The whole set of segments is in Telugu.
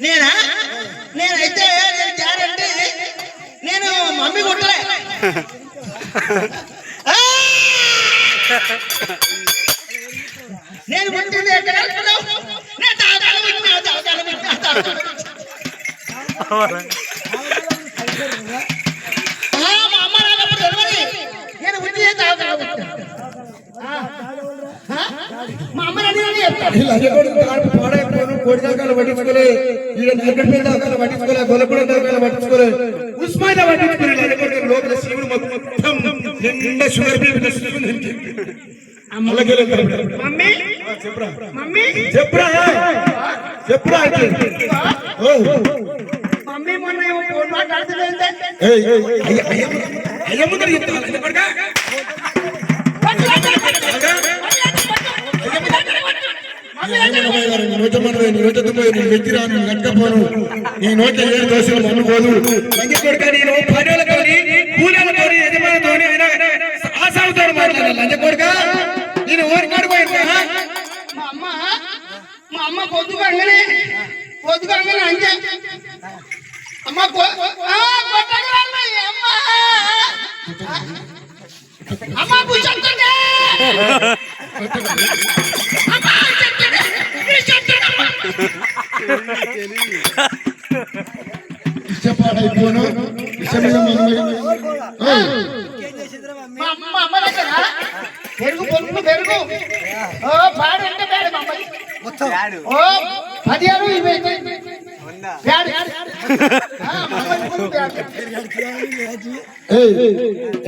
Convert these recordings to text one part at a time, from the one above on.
నేనా? నేనైతే నేను గ్యారంటీ. నేను మమ్మీ కొట్టలే. నేను కొట్టింది ఎక్కడ నేను తాగాలి తాగాలి తాగాలి పుట్టినా. ఆ, మా అమ్మ నాన్నప్పుడు తెలియదు. నేను పుట్టిందే తాగాలి పుట్టినా. ఆ, ఆ? మా అమ్మ నాన్న చెప్తాను పాడైపోను కోడి దాకాలు పట్టించుకోలే నరకట్ల దాకాలు పట్టించుకోలే గొల్లపూడ దాకాలు పట్టించుకోలే ఉస్మానియా పట్టించుకోలే లోపల శివుడు మొత్తం నిండా షుగర్ బీపీ మమ్మీ మమ్మీ చెప్పురా చెప్పురా అయితే. ఓ, మమ్మీ మొన్న ఏమో ఫోన్ కొడుకా. నీ నోట మనవే, నీ నోట తుమ్మవే, నీ నెత్తిరా, నీ నోట ఏడు దోశలు మన్ను పోదు నేను పనులతోని కూలీలతోని యజమానితోని అయినా ఆశాలతో మాట్లాడాలి లంజ కొడుక నేను ఊరి పడిపోయినా మా అమ్మ మా అమ్మ పొద్దుగంగనే పొద్దుగంగనే అంతే అమ్మ ఇష్టపాడైపోను ఇష్టమైన అమ్మ అమ్మ దగ్గర పెరుగు పొద్దు పెరుగు. ఓ పాడు అంటే పేడు మా అమ్మకి ఓ పదిహేను ఇరవై.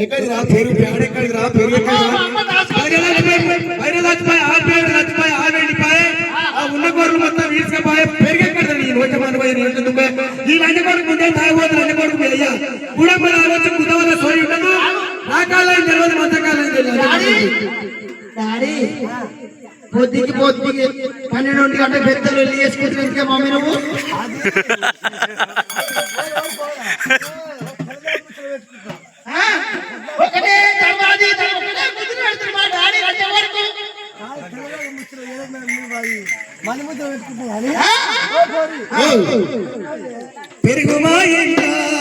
ఎక్కడికి రా? పేరు ఎక్కడికి రా? పేరు ఎక్కడికి రా? ఈ లంజ కొడుకు ముందే తాగిపోతే లంజ కొడుకు అయ్యా. గుడపల ఆలోచన కుదవల సోయి ఉండదు నా కాలం తెలియదు. మత కాలం డాడీ! పొద్దుకి పొద్దుకి పన్నెండు గంట పెద్దలు వెళ్ళి వేసుకుంటున్నా ఇంకా మమ్మీ నువ్వు? ఆ? ఒకటే ముద్దు డాడీ. వరకు ఆ? పెరుగుమా ఇంట